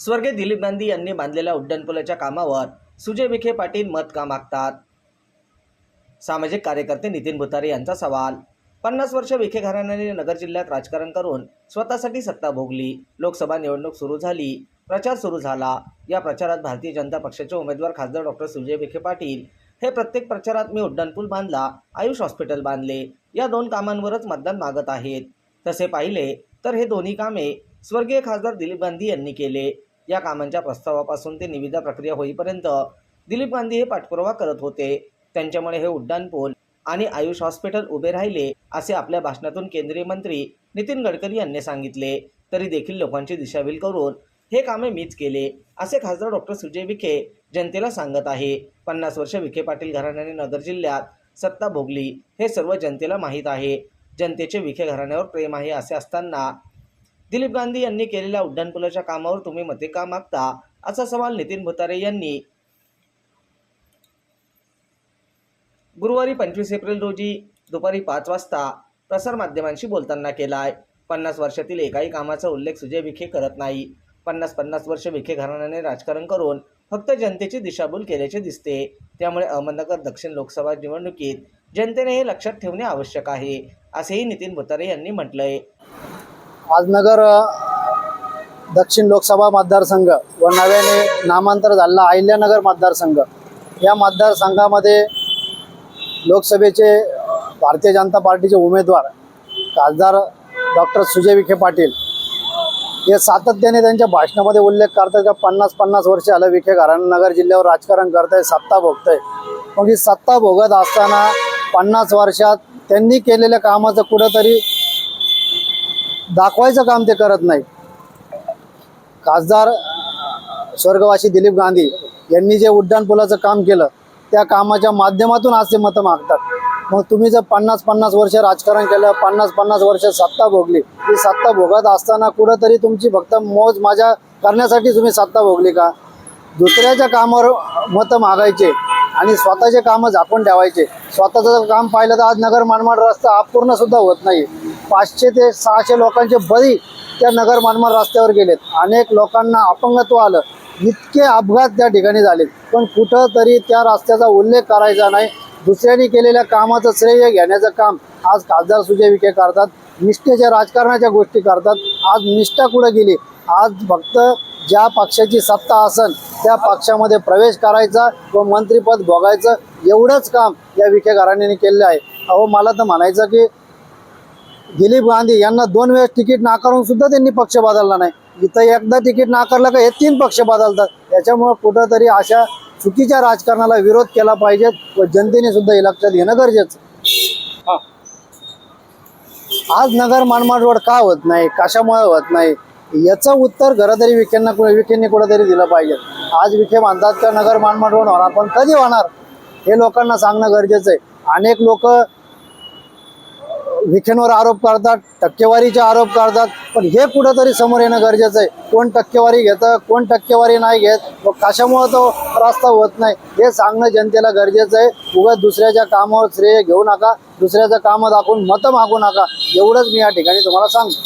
स्वर्गीय दिलीप गांधी यांनी बांधलेल्या उड्डाणपुलाच्या कामावर सुजय विखे पाटील मत का मागतात? सामाजिक कार्यकर्ते नितीन भुतारे यांचा सवाल. पन्नास वर्ष विखे घराण्याने नगर जिल्ह्यात राजकारण करून स्वतःसाठी सत्ता भोगली. लोकसभा निवडणूक सुरू झाली. प्रचार सुरू झाला. या प्रचारात भारतीय जनता पक्षाचे उमेदवार खासदार डॉक्टर सुजय विखे पाटील हे प्रत्येक प्रचारात मी उड्डाणपूल बांधला आयुष हॉस्पिटल बांधले. या दोन कामांवरच मतदान मागत आहेत. तसे पाहिले तर हे दोन्ही कामे स्वर्गीय खासदार दिलीप गांधी यांनी केले. या कामांच्या प्रस्तावापासून ते निविदा प्रक्रिया होईपर्यंत दिलीप गांधी हे पाठपुरावा करत होते. त्यांच्यामुळे हे उड्डाणपूल आणि आयुष हॉस्पिटल उभे राहिले असे आपल्या भाषणातून केंद्रीय मंत्री नितीन गडकरी यांनी सांगितले. तरी देखील लोकांची दिशाभील करून हे कामे मीच केले असे खासदार डॉक्टर सुजय विखे जनतेला सांगत आहे. पन्नास वर्ष विखे पाटील घराण्याने नगर जिल्ह्यात सत्ता भोगली हे सर्व जनतेला माहीत आहे. जनतेचे विखे घराण्यावर प्रेम आहे असे असताना दिलीप गांधी यांनी केलेल्या उड्डाणपुलाच्या कामावर तुम्ही मते का मागता? असा सवाल नितीन भुतारे यांनी गुरुवारी पंचवीस एप्रिल रोजी दुपारी पाच वाजता प्रसारमाध्यमांशी बोलताना केला आहे पन्नास वर्षातील एकाही कामाचा उल्लेख सुजय विखे करत नाही. पन्नास पन्नास वर्ष विखे घराण्याने राजकारण करून फक्त जनतेची दिशाभूल केल्याचे दिसते. त्यामुळे अहमदनगर दक्षिण लोकसभा निवडणुकीत जनतेने हे लक्षात ठेवणे आवश्यक आहे असेही नितीन भुतारे यांनी म्हटलंय. आज नगर दक्षिण लोकसभा मतदारसंघ व नव्याने नामांतर झालेला अहिल्यानगर मतदारसंघ. या मतदारसंघामध्ये लोकसभेचे भारतीय जनता पार्टीचे उमेदवार खासदार डॉक्टर सुजय विखे पाटील हे सातत्याने त्यांच्या भाषणामध्ये उल्लेख करतात का पन्नास पन्नास वर्ष आलं विखे घराणं नगर जिल्ह्यावर राजकारण करतंय सत्ता भोगतंय. मग ही सत्ता भोगत असताना पन्नास वर्षात त्यांनी केलेल्या कामाचं कुठंतरी दाखवायचं काम ते करत नाही खासदार स्वर्गवासी दिलीप गांधी यांनी जे उड्डाणपुलाचं काम केलं त्या कामाच्या माध्यमातून आज ते मतं मागतात. मग तुम्ही जर पन्नास पन्नास वर्ष राजकारण केलं पन्नास पन्नास वर्ष सत्ता भोगली ती सत्ता भोगत असताना कुठंतरी तुमची फक्त मोज माझ्या करण्यासाठी तुम्ही सत्ता भोगली का? दुसऱ्याच्या कामावर मतं मागायचे आणि स्वतःचे कामं झाकून ठेवायचे. स्वतःचं जर काम पाहिलं तर आज नगर मनमाड रस्ता अपूर्ण सुद्धा होत नाही. पाचशे ते सहाशे लोकांचे बळी त्या नगर मनमाड रस्त्यावर गेलेत. अनेक लोकांना अपंगत्व आलं. इतके अपघात त्या ठिकाणी झालेत. पण कुठं तरी त्या रस्त्याचा उल्लेख करायचा नाही. दुसऱ्यांनी केलेल्या कामाचं श्रेय घेण्याचं काम आज खासदार सुजय विखे करतात. निष्ठेच्या राजकारणाच्या गोष्टी करतात. आज निष्ठा कुठं गेली? आज फक्त ज्या पक्षाची सत्ता असन त्या पक्षामध्ये प्रवेश करायचा व मंत्रीपद भोगायचं एवढंच काम या विखे घराण्याने केलेलं आहे. अहो मला तर म्हणायचं की दिलीप गांधी यांना दोन वेळेस तिकीट नाकारून सुद्धा त्यांनी पक्ष बदलला नाही. इथं एकदा तिकीट नाकारलं का हे तीन पक्ष बदलतात. याच्यामुळं कुठंतरी अशा चुकीच्या राजकारणाला विरोध केला पाहिजे व जनतेने सुद्धा हे लक्षात घेणं गरजेचं. आज नगर मनमाड रोड का होत नाही? कशामुळे होत नाही? याचं उत्तर घरातरी विखेंना विखेंनी कुठेतरी दिलं पाहिजे. आज विखे म्हणतात का नगर मनमाड रोड होणार पण कधी होणार? हे लोकांना सांगणं गरजेचं आहे. अनेक लोक विखेंवर आरोप करतात टक्केवारीचे आरोप करतात. पण हे कुठंतरी समोर येणं गरजेचं आहे. कोण टक्केवारी घेतं कोण टक्केवारी नाही घेत व कशामुळं तो रस्ता होत नाही? हे सांगणं जनतेला गरजेचं आहे. उगाच दुसऱ्याच्या कामावर श्रेय घेऊ नका दुसऱ्याचं कामं दाखवून मतं मागू नका. एवढंच मी या ठिकाणी तुम्हाला सांगतो.